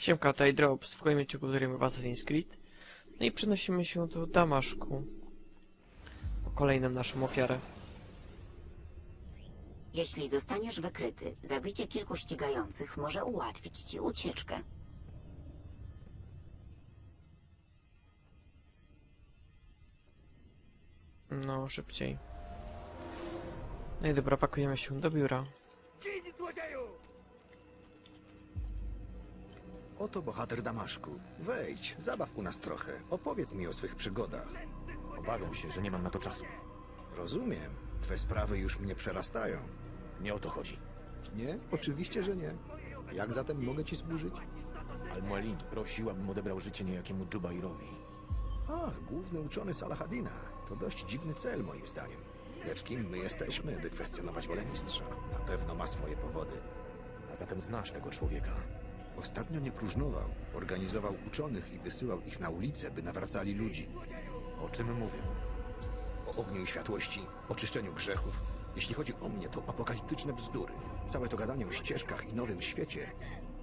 Siemka, tutaj Drops, w kolejnym odcinku gramy w Assassin's Creed. No i przenosimy się do Damaszku. Po kolejną naszą ofiarę. Jeśli zostaniesz wykryty, zabicie kilku ścigających może ułatwić ci ucieczkę. No, szybciej. No i dobra, pakujemy się do biura. Oto bohater Damaszku. Wejdź, zabaw u nas trochę. Opowiedz mi o swych przygodach. Obawiam się, że nie mam na to czasu. Rozumiem. Twe sprawy już mnie przerastają. Nie o to chodzi. Nie? Oczywiście, że nie. Jak zatem mogę ci służyć? Al-Mualim prosił, abym odebrał życie niejakiemu Dżubairowi. Ach, główny uczony Salahadina. To dość dziwny cel, moim zdaniem. Lecz kim my jesteśmy, by kwestionować wolę mistrza? Na pewno ma swoje powody. A zatem znasz tego człowieka. Ostatnio nie próżnował. Organizował uczonych i wysyłał ich na ulicę, by nawracali ludzi. O czym mówią? O ogniu i światłości, oczyszczeniu grzechów. Jeśli chodzi o mnie, to apokaliptyczne bzdury. Całe to gadanie o ścieżkach i nowym świecie.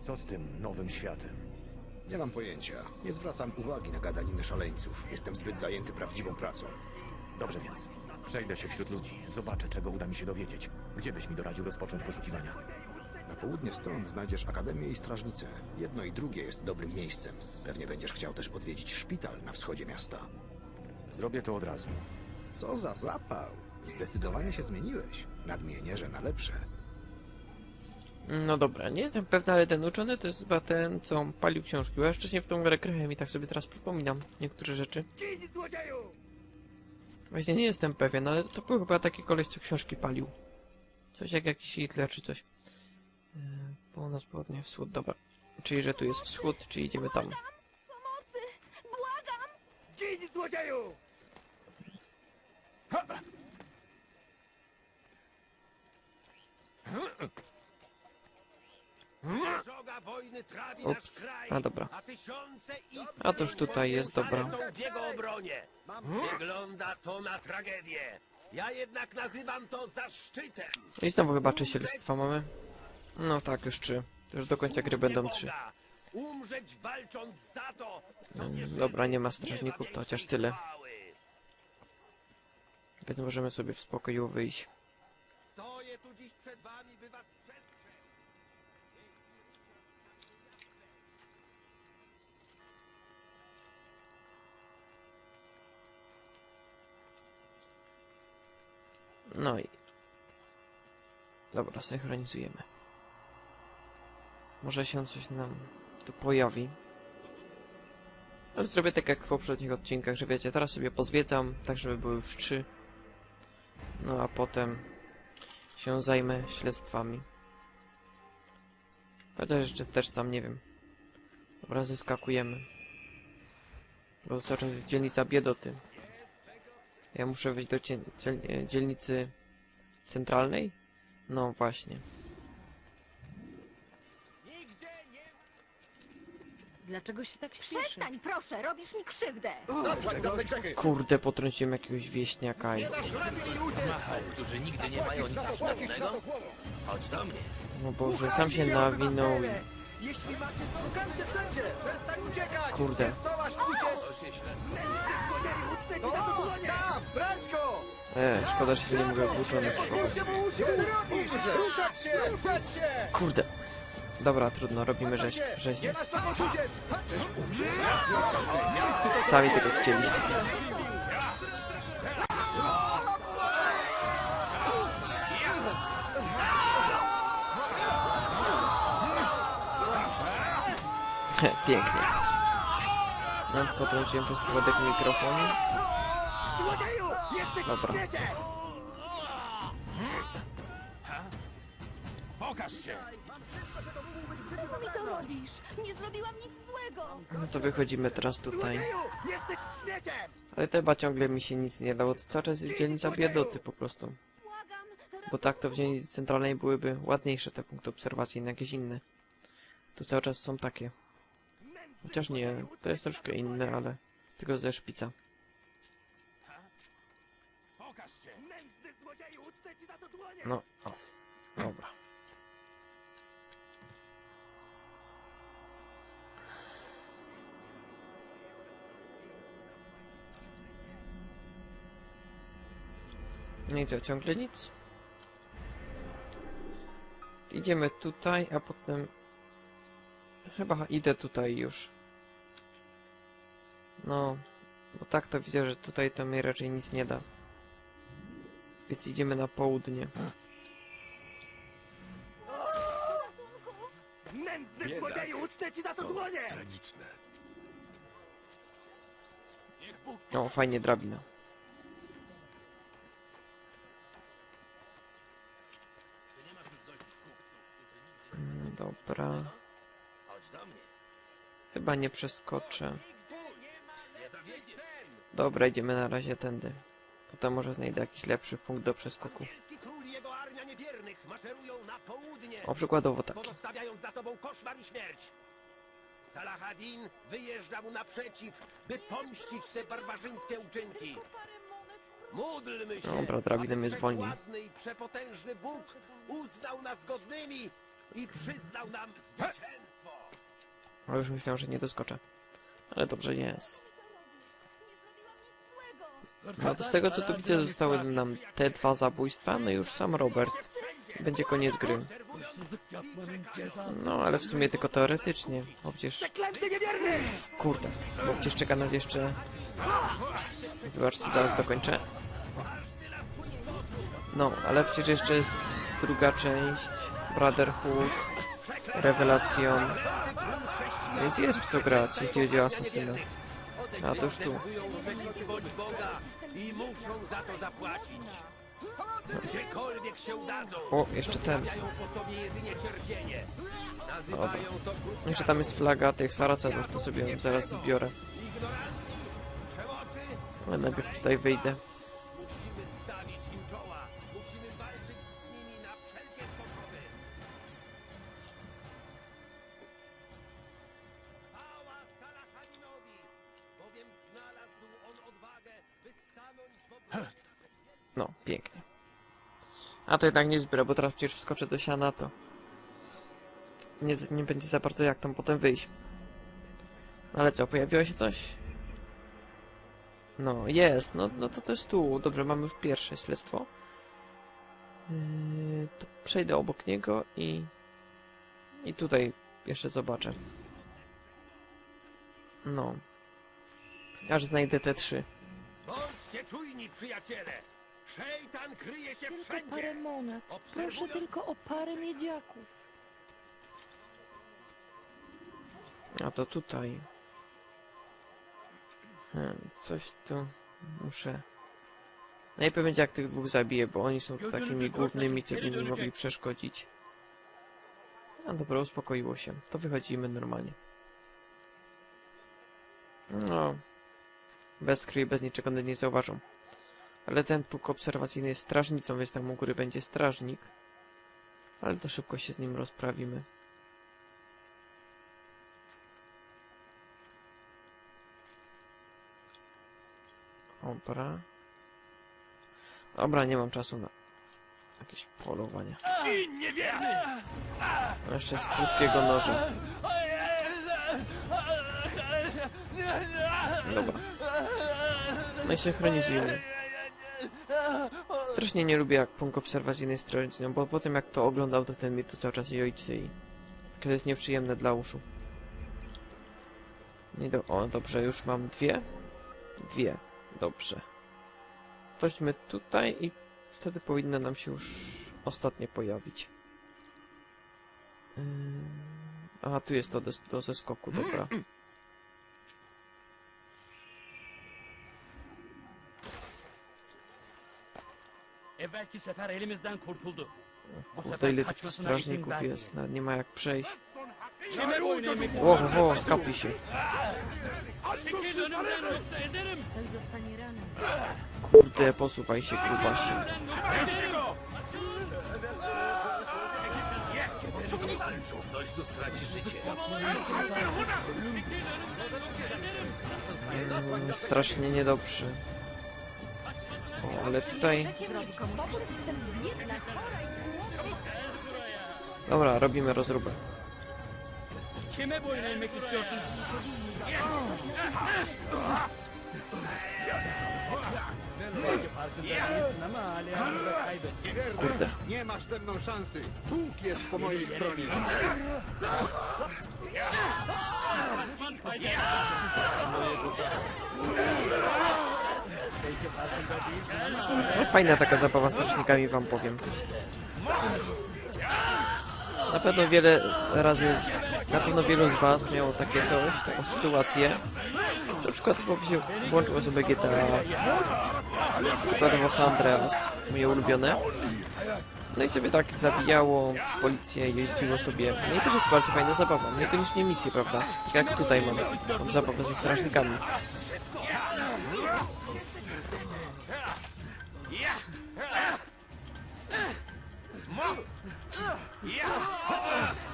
Co z tym nowym światem? Nie mam pojęcia. Nie zwracam uwagi na gadaniny szaleńców. Jestem zbyt zajęty prawdziwą pracą. Dobrze więc. Przejdę się wśród ludzi. Zobaczę, czego uda mi się dowiedzieć. Gdzie byś mi doradził rozpocząć poszukiwania? Południe stąd znajdziesz akademię i strażnicę. Jedno i drugie jest dobrym miejscem. Pewnie będziesz chciał też odwiedzić szpital na wschodzie miasta. Zrobię to od razu. Co za zapał! Zdecydowanie się zmieniłeś. Nadmienię, że na lepsze. No dobra, nie jestem pewny, ale ten uczony to jest chyba ten, co palił książki. Bo ja wcześniej w tą grę i tak sobie teraz przypominam niektóre rzeczy. Właśnie nie jestem pewien, ale to był chyba taki koleś, co książki palił. Coś jak jakiś Hitler czy coś. Północ, południe, wschód, dobra. Czyli, że tu jest wschód, czy idziemy tam. Droga wojny trawi Ups. nasz kraj, A, dobra. a tysiące A toż tutaj jest, dobra. Są w jego obronie. Wygląda to na tragedię. Ja jednak nagrywam to zaszczytem. I znowu chyba trzy śledztwa mamy. No tak, już trzy. Już do końca gry będą trzy. Umrzeć walcząc za to, Mm, Dobra, nie ma strażników, to chociaż tyle. Więc możemy sobie w spokoju wyjść. Stoję tu dziś przed wami, by was. No i... Dobra, synchronizujemy. Może się coś nam tu pojawi. Ale zrobię tak jak w poprzednich odcinkach, że wiecie, teraz sobie pozwiedzam, tak żeby były już trzy. No a potem się zajmę śledztwami. Chociaż jeszcze też sam nie wiem. Dobra, zyskakujemy. Bo cały czas jest dzielnica biedoty. Ja muszę wejść do e, dzielnicy centralnej? No właśnie. Dlaczego się tak śpieszy? Przestań, proszę, robisz mi krzywdę. Kurde, potrąciłem jakiegoś wieśniaka i... którzy nigdy nie mają nic wspólnego? Chodź do mnie. No Boże, sam się nawinął i... Jeśli macie szukajcie wszędzie! Przestań uciekać! Kurde. Uciec! No, tam! Brać go! E, szkoda, że się nie mogę włóczonych schować. Gdzie mu uciec? Robisz! Ruszać się! Ruszać się! Kurde. Dobra, trudno, robimy rzeź, rzeźnię. Sami tego chcieliście. Pięknie. No, potrąciłem przez przypadek mikrofon. Dobra. Pokaż się. To robisz? Nie zrobiłam nic złego. No to wychodzimy teraz tutaj. Jesteś! Ale chyba ciągle mi się nic nie dało. To cały czas jest dzielnica biedoty po prostu. Błagam, Bo tak to w dzielnicy centralnej byłyby ładniejsze te punkty obserwacyjne, jakieś inne. Tu cały czas są takie. Chociaż nie, to jest troszkę inne, ale tylko ze szpica. Pokaż się. Nędzny złodzieju! Ucztę ci za to dłonie! No, o, I co, ciągle nic? Idziemy tutaj, a potem... Chyba idę tutaj już. No, bo tak to widzę, że tutaj to mi raczej nic nie da. Więc idziemy na południe. Nędzny złodzieju, ucztę ci za to dłonie! O, fajnie, drabina. Dobra. Chyba nie przeskoczę. Dobra, idziemy na razie tędy. Potem może znajdę jakiś lepszy punkt do przeskoku. O, przykładowo taki. Salahadin wyjeżdża mu naprzeciw, by pomścić te barbarzyńskie uczynki. Módlmy się, Dobra, drabinem aby jest wolniej. wszechwładny i przepotężny Bóg uznał nas godnymi i przyznał nam zwycięstwo. A już myślałem, że nie doskoczę. Ale dobrze jest. No to z tego co tu widzę zostały nam te dwa zabójstwa, no i już sam Robert. Będzie koniec gry. No ale w sumie tylko teoretycznie, bo przecież... Kurde, bo przecież czeka nas jeszcze... Wybaczcie, zaraz dokończę. No, ale przecież jeszcze jest druga część, Brotherhood, Revelation, więc jest w co grać, jeśli chodzi o Asasyna. A to już tu. O, jeszcze ten. krótko Jeszcze tam jest flaga tych Saracenów, to sobie zaraz zbiorę. Ale najpierw tutaj wyjdę. No, pięknie. A to jednak nie zbiorę, bo teraz przecież wskoczę do siana, to nie, nie będzie za bardzo jak tam potem wyjść. Ale co, pojawiło się coś? No, jest, no, no to to jest tu. Dobrze, mamy już pierwsze śledztwo. Yy, to przejdę obok niego i... I tutaj jeszcze zobaczę. No. Aż znajdę te trzy. Bądźcie czujni, przyjaciele! Szejtan kryje się Tylko wszędzie! parę monet. Proszę tylko o parę miedziaków. A to tutaj. Hmm, coś tu muszę. Najpierw będzie jak tych dwóch zabiję, bo oni są tu takimi głównymi, co by mi mogli przeszkodzić. A dobra, uspokoiło się. To wychodzimy normalnie. No. Bez krwi, bez niczego one nie zauważą. Ale ten puk obserwacyjny jest strażnicą, więc tam u góry będzie strażnik. Ale to szybko się z nim rozprawimy. Dobra. Dobra, nie mam czasu na jakieś polowanie. No Jeszcze z krótkiego noża. Dobra. No i synchronizujmy. Strasznie nie lubię jak punkt obserwacyjny jest strażnicą, bo po tym jak to oglądał, to ten mi tu cały czas jojcy i... To jest nieprzyjemne dla uszu. Nie do... O, dobrze, już mam dwie. Dwie. Dobrze. Chodźmy tutaj i wtedy powinno nam się już ostatnie pojawić. Ym, Aha, tu jest to do, do zeskoku, dobra. Evvelki sefer elimizden kurtuldu. Kurde, ile tych strażników jest, nawet nie ma jak przejść. Wo, wo, skapli się. Kurde, posuwaj się, grubasie. Ym, strasznie niedobrze. Ale tutaj... Dobra, robimy rozróbę. Kurde. Nie masz ze mną szansy. Bóg jest po mojej stronie. No, fajna taka zabawa z strażnikami, wam powiem. Na pewno wiele razy, na pewno wielu z was miało takie coś, taką sytuację. Na przykład wziął, włączyło sobie GTA, przykładowo San Andreas, moje ulubione. No i sobie tak zabijało policję, jeździło sobie. No i też jest bardzo fajna zabawa. Niekoniecznie misje, prawda? Tak jak tutaj mam. Mam zabawę ze strażnikami.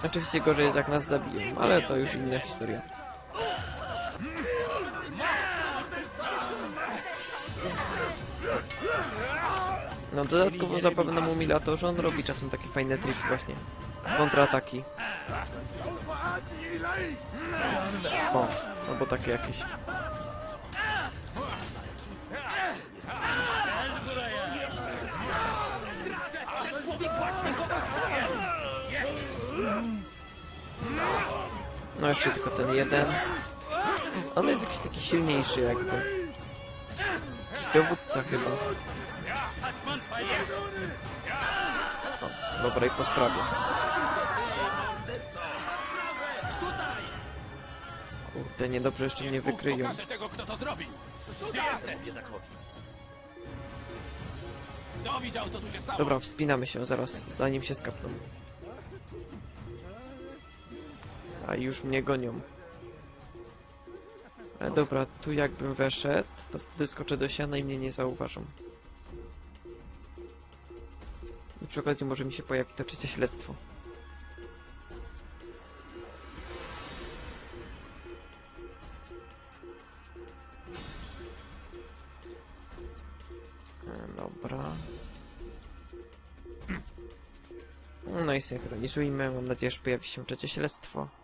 Oczywiście gorzej jest jak nas zabiją, ale to już inna historia. No dodatkowo zabawne mu Mila to, że on robi czasem takie fajne triki właśnie. Kontraataki. O, albo takie jakieś. No jeszcze tylko ten jeden. On jest jakiś taki silniejszy jakby. Jakiś dowódca chyba. O, dobra i po sprawie. Kurde, niedobrze jeszcze mnie wykryją. Tego, kto to zrobił. Dobra, wspinamy się zaraz, zanim się skapną. A już mnie gonią. Ale dobra, tu jakbym weszedł, to wtedy skoczę do siana i mnie nie zauważą. I przy okazji może mi się pojawi to trzecie śledztwo. E, Dobra. No i synchronizujmy. Mam nadzieję, że pojawi się trzecie śledztwo.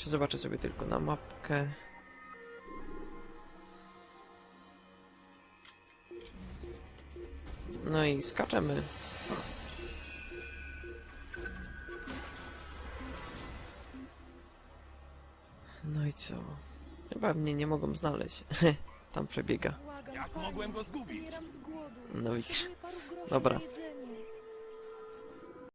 Jeszcze zobaczę sobie tylko na mapkę. No i skaczemy. No i co? Chyba mnie nie mogą znaleźć. Tam przebiega. Jak mogłem go zgubić? No widzisz. Dobra.